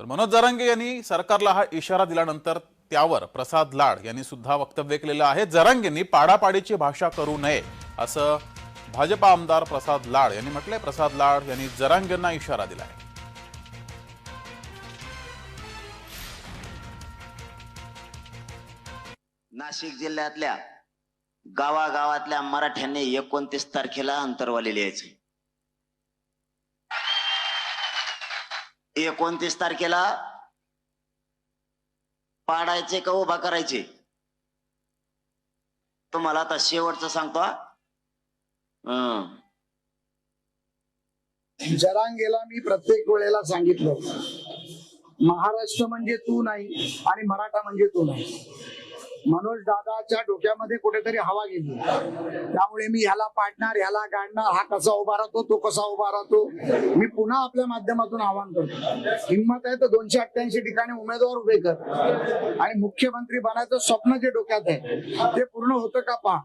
तर मनोज जरांगे यांनी सरकारला हा इशारा दिल्यानंतर त्यावर प्रसाद लाड यांनी सुद्धा वक्तव्य केलेलं आहे. जरांगेंनी पाडापाडीची भाषा करू नये असं भाजपा आमदार प्रसाद लाड यांनी म्हटलंय. प्रसाद लाड यांनी जरांगेंना इशारा दिलाय. नाशिक जिल्ह्यातल्या गावागावातल्या मराठ्यांनी एकोणतीस तारखेला अंतरवाली लिहायचे एकोणतीस तारखेला पाडायचे का उभा करायचे? तुम्हाला आता शेवटचं सांगतो जरांगेला मी प्रत्येक वेळेला सांगितलं महाराष्ट्र म्हणजे तू नाही आणि मराठा म्हणजे तू नाही. मनोज दादाच्या डोक्यामध्ये कुठेतरी हवा गेली. त्यामुळे मी ह्याला पाडणार ह्याला गाडणार हा कसा उभा राहतो तो कसा उभा राहतो मी पुन्हा आपल्या माध्यमातून आवाहन करतो. हिंमत आहे तर दोनशे अठ्ठ्याऐंशी ठिकाणी उमेदवार उभे कर. आणि मुख्यमंत्री बनायचं स्वप्न जे डोक्यात आहे ते पूर्ण होतं का पहा?